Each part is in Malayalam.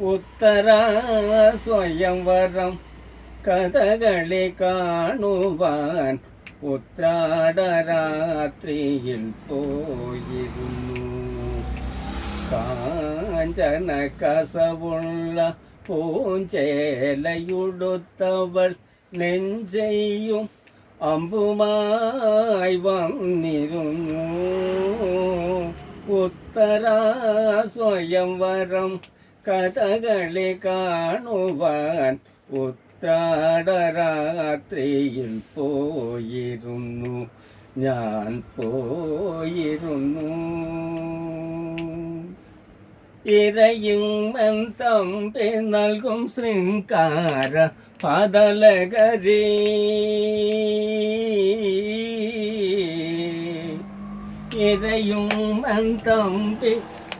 ഉത്തര സ്വയംവരം കഥകളി കാണുവാൻ ഉത്രാടരാത്രിയിൽ പോയിരുന്നു. കാഞ്ചന കസവുള്ള പൂഞ്ചേലയുടുത്തവൾ നെഞ്ചെയ്യും അമ്പുമായി വന്നിരുന്നു. ഉത്തര സ്വയംവരം കഥകളി കാണുവാൻ ഉത്രാടരാത്രിയിൽ പോയിരുന്നു. ഞാൻ പോയിരുന്നു. ഇരയും തമ്പി നൽകും ശൃംഗാര പതലകരി. ഇരയും തമ്പി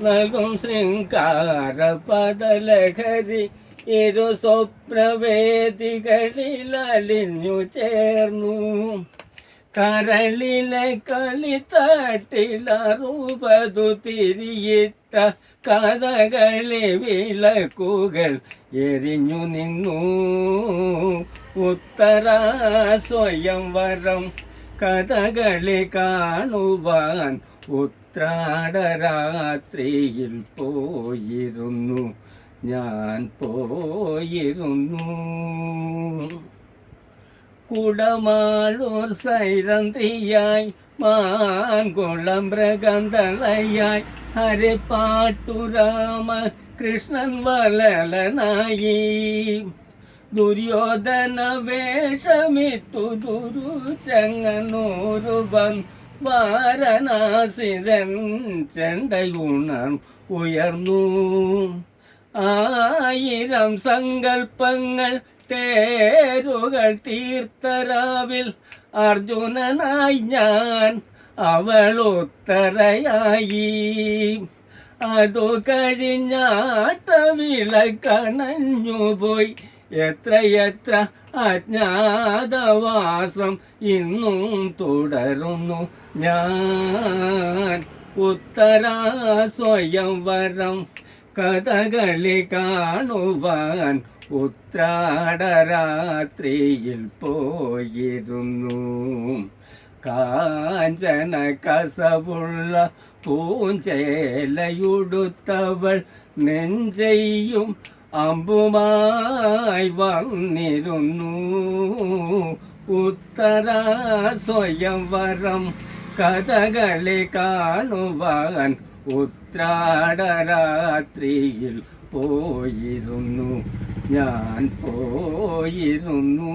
നൽകും ശൃംഗാര പതലഹരി ഇരു സ്വപ്രവേദികളിലലിഞ്ഞു ചേർന്നു. കരളിലെ കളിത്തട്ടിലറുപതു തിരിയിട്ട കഥകളി വിളക്കുകൾ എരിഞ്ഞു നിന്നു. ഉത്തര സ്വയംവരം കഥകളി കാണുവാൻ ഉത്രാടരാത്രിയിൽ പോയിരുന്നു. ഞാൻ പോയിരുന്നു. കുടമാളൂർ സൈരന്തിയായി മാൻകുളം മൃഗന്തളയായി ഹരിപ്പാട്ടുരാമ കൃഷ്ണൻ വലലനായി ദുര്യോധന വേഷമിട്ടു ദുരു ചെങ്ങനൂരുവൻ വാരണാസിതൻ ചെണ്ടയുണം ഉയർന്നു. ആയിരം സങ്കൽപ്പങ്ങൾ തേരുകൾ തീർത്തരാവിൽ അർജുനനായി ഞാൻ അവളുത്തരയായി അതു കഴിഞ്ഞാട്ട വിളക്കണഞ്ഞുപോയി എത്രയെത്ര അജ്ഞാതവാസം ഇന്നും തുടരുന്നു. ഞാൻ ഉത്തര സ്വയംവരം കഥകളി കാണുവാൻ ഉത്രാടരാത്രിയിൽ പോയിരുന്നു. കാഞ്ചന കസവുള്ള പൂഞ്ചേലയുടുത്തവൾ നെഞ്ചെയ്യും അമ്പുമായി വന്നിരുന്നു. ഉത്തര സ്വയംവരം കഥകളെ കാണുവാൻ ഉത്രാടരാത്രിയിൽ പോയിരുന്നു. ഞാൻ പോയിരുന്നു.